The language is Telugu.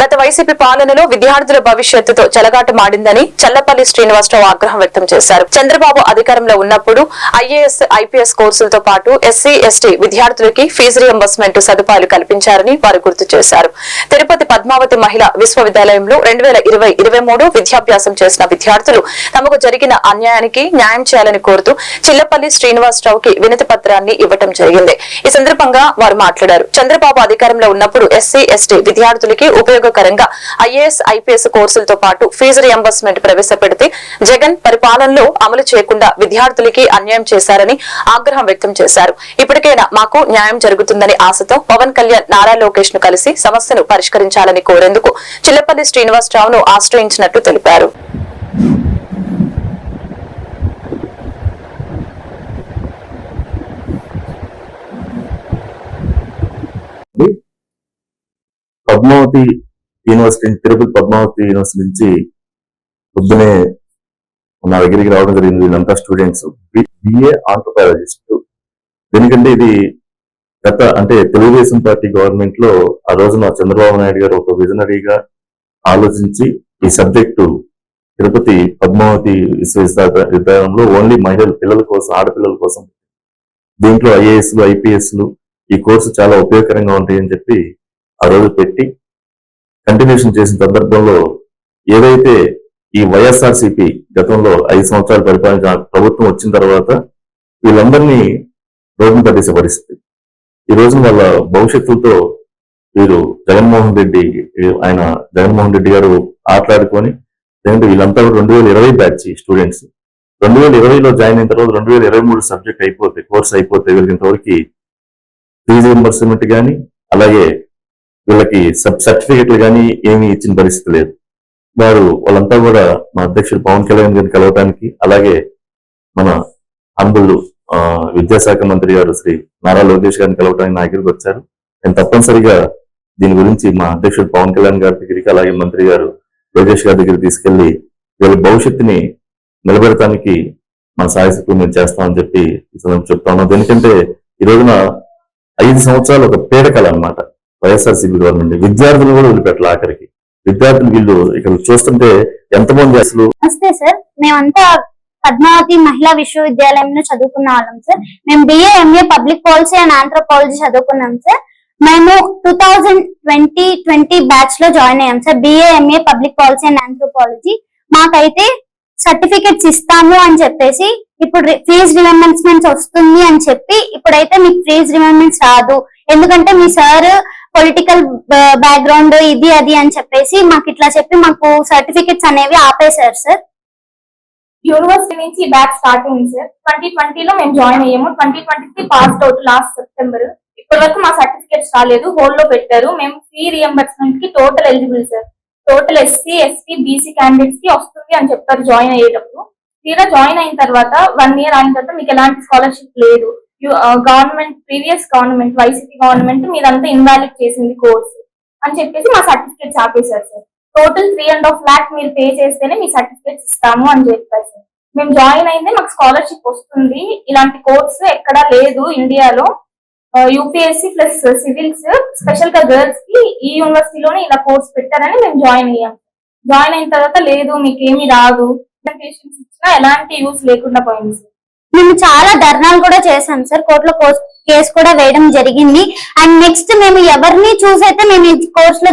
గత వైసీపీ పాలనలో విద్యార్థుల భవిష్యత్తుతో చెలగాటమాడిందని చల్లపల్లి శ్రీనివాసరావు ఆగ్రహం వ్యక్తం చేశారు. చంద్రబాబు అధికారంలో ఉన్నప్పుడు I A S I P S కోర్సులతో పాటు ఎస్సీ ఎస్టీ విద్యార్థులకి ఫీజు రియంబర్స్మెంట్ సదుపాయాలు కల్పించారని వారు గుర్తు చేశారు. తిరుపతి పద్మావతి మహిళా విశ్వవిద్యాలయంలో రెండు వేల ఇరవై ఇరవై మూడు విద్యాభ్యాసం చేసిన విద్యార్థులు తమకు జరిగిన అన్యాయానికి న్యాయం చేయాలని కోరుతూ చిల్లపల్లి శ్రీనివాసరావుకి వినతి పత్రాన్ని ఇవ్వటం జరిగింది. ఈ సందర్భంగా వారు మాట్లాడారు. చంద్రబాబు అధికారంలో ఉన్నప్పుడు ఎస్సీ ఎస్టీ విద్యార్థులకి ఉపయోగకరంగా ఐఏఎస్ ఐపీఎస్ కోర్సులతో పాటు ఫీజు రియంబర్స్మెంట్ ప్రవేశపెడితే జగన్ పరిపాలనలో అమలు చేయకుండా విద్యార్థులకి అన్యాయం చేశారని ఆగ్రహం వ్యక్తం చేశారు. ఇప్పటికైనా మాకు న్యాయం జరుగుతుందని ఆశతో పవన్ కళ్యాణ్ నారా లోకేష్ను కలిసి సమస్యను పరిష్కరించాలని కోరేందుకు చిల్లపల్లి శ్రీనివాసరావును ఆశ్రయించినట్లు తెలిపారు. పద్మావతి యూనివర్సిటీ తిరుపతి పద్మావతి యూనివర్సిటీ నుంచి పొద్దునే నా దగ్గరికి రావడం జరిగింది. వీళ్ళంతా స్టూడెంట్స్. BA anthropologist. ఎందుకంటే ఇది గత అంటే తెలుగుదేశం పార్టీ గవర్నమెంట్లో ఆ రోజున చంద్రబాబు నాయుడు గారు ఒక విజనరీగా ఆలోచించి ఈ సబ్జెక్టు తిరుపతి పద్మావతి విశ్వవిద్యాలయంలో ఓన్లీ మహిళల పిల్లల కోసం ఆడపిల్లల కోసం. దీంట్లో ఐఏఎస్లు ఐపీఎస్లు ఈ కోర్సు చాలా ఉపయోగకరంగా ఉంటాయని చెప్పి ఆ రోజు పెట్టి కంటిన్యూషన్ చేసిన సందర్భంలో ఏదైతే ఈ వైఎస్ఆర్సిపి గతంలో ఐదు సంవత్సరాలు పరిపాలించిన ప్రభుత్వం వచ్చిన తర్వాత వీళ్ళందరినీ రోడ్డు పట్టేసే పరిస్థితి. ఈ రోజు వాళ్ళ భవిష్యత్తుతో వీరు జగన్మోహన్ రెడ్డి ఆయన జగన్మోహన్ రెడ్డి గారు ఆటలాడుకొని లేదంటే వీళ్ళంతా రెండు వేల ఇరవై బ్యాచ్ స్టూడెంట్స్. రెండు వేల ఇరవైలో జాయిన్ అయిన తర్వాత రెండు వేల ఇరవై మూడు సబ్జెక్ట్ అయిపోతే కోర్స్ అయిపోతే వీళ్ళకి ఇంతవరకు ఫీజు రింబర్స్మెంట్ కానీ అలాగే వీళ్ళకి సబ్ సర్టిఫికెట్లు కానీ ఏమీ ఇచ్చిన పరిస్థితి లేదు. వారు వాళ్ళంతా కూడా మా అధ్యక్షుడు పవన్ కళ్యాణ్ గారిని కలవటానికి అలాగే మన అంబుల్ విద్యాశాఖ మంత్రి గారు శ్రీ నారా లోకేష్ గారిని కలవటానికి నా దగ్గరికి వచ్చారు. నేను తప్పనిసరిగా దీని గురించి మా అధ్యక్షుడు పవన్ కళ్యాణ్ గారి దగ్గరికి అలాగే మంత్రి గారు లోకేష్ గారి దగ్గరికి తీసుకెళ్ళి వీళ్ళ భవిష్యత్తుని నిలబెడటానికి మా సాయశక్తులు మేము చేస్తామని చెప్పి ఈ సందర్భంగా చెప్తా ఉన్నాం. ఎందుకంటే ఈ రోజున ఐదు సంవత్సరాలు ఒక పీడకల అన్నమాట. వైఎస్ఆర్సీపీ గవర్నమెంట్ విద్యార్థులు కూడా వదిలిపెట్టాలి ఆఖరికి. విద్యార్థులు వీళ్ళు ఇక్కడ చూస్తుంటే ఎంతమంది అసలు? నమస్తే సార్. మేమంతా పద్మావతి మహిళా విశ్వవిద్యాలయంలో చదువుకున్న వాళ్ళం సార్. మేము BA MA public policy and anthropology చదువుకున్నాం సార్. మేము టూ థౌజండ్ ట్వంటీ ట్వంటీ బ్యాచ్లో జాయిన్ అయ్యాం sir. BA MA public policy and anthropology మాకైతే సర్టిఫికెట్స్ ఇస్తాము అని చెప్పేసి ఇప్పుడు ఫీజ్ రిమెంబర్స్మెంట్స్ వస్తుంది అని చెప్పి ఇప్పుడైతే మీకు ఫీజ్ రిమెంబర్స్మెంట్స్ రాదు. ఎందుకంటే మీ సార్ పొలిటికల్ బ్యాక్గ్రౌండ్ ఇది అది అని చెప్పేసి మాకు ఇట్లా చెప్పి మాకు సర్టిఫికెట్స్ అనేవి ఆపేశారు సార్. యూనివర్సిటీ నుంచి బ్యాచ్ స్టార్ట్ అయింది సార్. ట్వంటీ ట్వంటీలో మేము జాయిన్ అయ్యాము. Twenty twenty pass out last September ఇప్పటి వరకు మా సర్టిఫికేట్స్ రాలేదు. హోల్డ్లో పెట్టారు. మేము fee రియంబర్స్మెంట్కి total eligible sir. Total SC ST BC క్యాండిడేట్స్కి వస్తుంది అని చెప్పారు జాయిన్ అయ్యేటప్పుడు. తీరా జాయిన్ అయిన తర్వాత వన్ ఇయర్ అయిన తర్వాత మీకు ఎలాంటి స్కాలర్షిప్ లేదు. Government previous government YCP government మీదంతా ఇన్వాలిడ్ చేసింది కోర్స్ అని చెప్పేసి మా సర్టిఫికేట్స్ ఆపేశారు sir. Total three and half lakh మీరు పే చేస్తేనే మీ సర్టిఫికేట్స్ ఇస్తాము అని చెప్పారు సార్. మేము జాయిన్ అయిందే మాకు స్కాలర్షిప్ వస్తుంది. ఇలాంటి కోర్స్ ఎక్కడా లేదు ఇండియాలో. యూపీఎస్సీ ప్లస్ సివిల్స్ స్పెషల్గా గర్ల్స్కి ఈ యూనివర్సిటీలోనే ఇలా కోర్స్ పెట్టారని మేము జాయిన్ అయ్యాం. జాయిన్ అయిన తర్వాత లేదు మీకు రాదు. ప్రెజెంటేషన్స్ ఇచ్చినా ఎలాంటి యూస్ లేకుండా పోయింది సార్. మేము చాలా ధర్నాలు కూడా చేశాం సార్. కోర్టులో కేసు కూడా వేయడం జరిగింది. అండ్ నెక్స్ట్ మేము ఎవరిని చూసి అయితే మేము ఈ కోర్సులో